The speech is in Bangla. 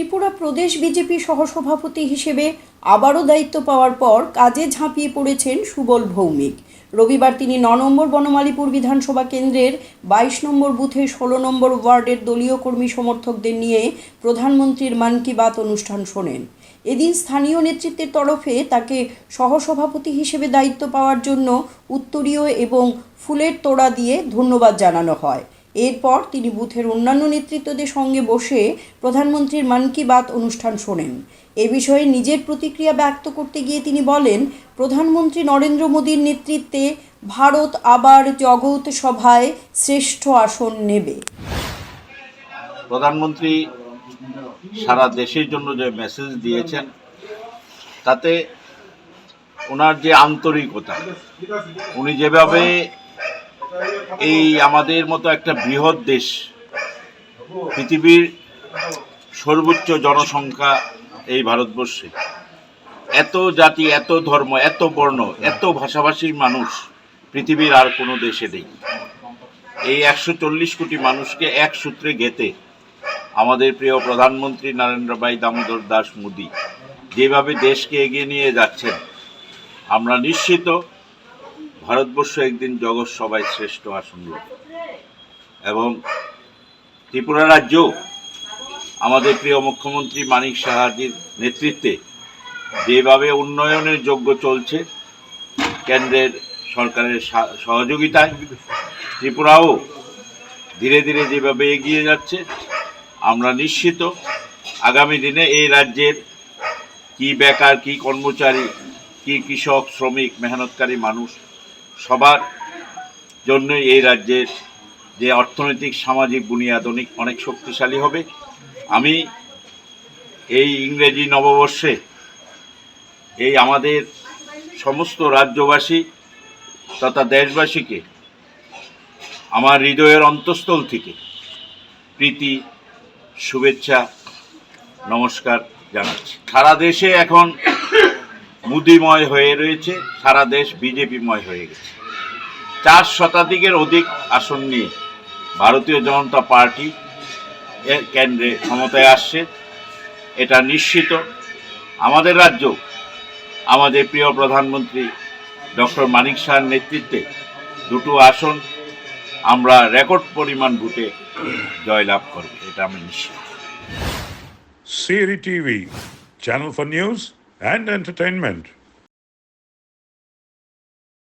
ত্রিপুরা প্রদেশ বিজেপি সহসভাপতি হিসেবে আবারও দায়িত্ব পাওয়ার পর কাজে ঝাঁপিয়ে পড়েছেন সুবল ভৌমিক। রবিবার তিনি ন নম্বর বনমালীপুর বিধানসভা কেন্দ্রের বাইশ নম্বর বুথে ষোলো নম্বর ওয়ার্ডের দলীয় কর্মী সমর্থকদের নিয়ে প্রধানমন্ত্রীর মান কি বাত অনুষ্ঠান শোনেন। এদিন স্থানীয় নেতৃত্বের তরফে তাকে সহসভাপতি হিসেবে দায়িত্ব পাওয়ার জন্য উত্তরীয় এবং ফুলের তোড়া দিয়ে ধন্যবাদ জানানো হয়। এরপর তিনি বুথের অন্যান্য নেতৃত্বদের সঙ্গে বসে প্রধানমন্ত্রীর মান কি বাত অনুষ্ঠান শোনেন। এ বিষয়ে নিজের প্রতিক্রিয়া ব্যক্ত করতে গিয়ে তিনি বলেন, প্রধানমন্ত্রী নরেন্দ্র মোদীর নেতৃত্বে ভারত আবার জগৎ সভায় শ্রেষ্ঠ আসন নেবে। প্রধানমন্ত্রী সারা দেশের জন্য যে মেসেজ দিয়েছেন, তাতে ওনার যে আন্তরিকতা, উনি যেভাবে এই আমাদের মতো একটা বৃহৎ দেশ, পৃথিবীর সর্বোচ্চ জনসংখ্যা এই ভারতবর্ষে। এত জাতি, এত ধর্ম, এত বর্ণ, এত ভাষাভাষীর মানুষ পৃথিবীর আর কোনো দেশে নেই। এই একশো চল্লিশ কোটি মানুষকে এক সূত্রে গেতে আমাদের প্রিয় প্রধানমন্ত্রী নরেন্দ্র ভাই দামোদর দাস মোদী যেভাবে দেশকে এগিয়ে নিয়ে যাচ্ছেন, আমরা নিশ্চিত ভারতবর্ষ একদিন জগৎ সবাই শ্রেষ্ঠ আসন। এবং ত্রিপুরা রাজ্য আমাদের প্রিয় মুখ্যমন্ত্রী মানিক সাহাজির নেতৃত্বে যেভাবে উন্নয়নের যোগ্য চলছে, কেন্দ্রের সরকারের সহযোগিতায় ত্রিপুরাও ধীরে ধীরে যেভাবে এগিয়ে যাচ্ছে, আমরা নিশ্চিত আগামী দিনে এই রাজ্যের কি বেকার, কি কর্মচারী, কি কৃষক, শ্রমিক, মেহনতকারী মানুষ সবার জন্যই এই রাজ্যের যে অর্থনৈতিক, সামাজিক বুনিয়াদ অনেক অনেক শক্তিশালী হবে। আমি এই ইংরেজি নববর্ষে এই আমাদের সমস্ত রাজ্যবাসী তথা দেশবাসীকে আমার হৃদয়ের অন্তঃস্থল থেকে প্রীতি, শুভেচ্ছা, নমস্কার জানাচ্ছি। সারা দেশে এখন মুদিময় হয়ে রয়েছে, সারা দেশ বিজেপিময় হয়ে গেছে। চার শতাধিকের অধিক আসন নিয়ে ভারতীয় জনতা পার্টি কেন্দ্রে ক্ষমতায় আসছে, এটা নিশ্চিত। আমাদের রাজ্য, আমাদের প্রিয় প্রধানমন্ত্রী ডক্টর মানিক শাহর নেতৃত্বে দুটো আসন আমরা রেকর্ড পরিমাণ ভোটে জয়লাভ করব, এটা আমি নিশ্চিত। Siri TV channel for news and entertainment.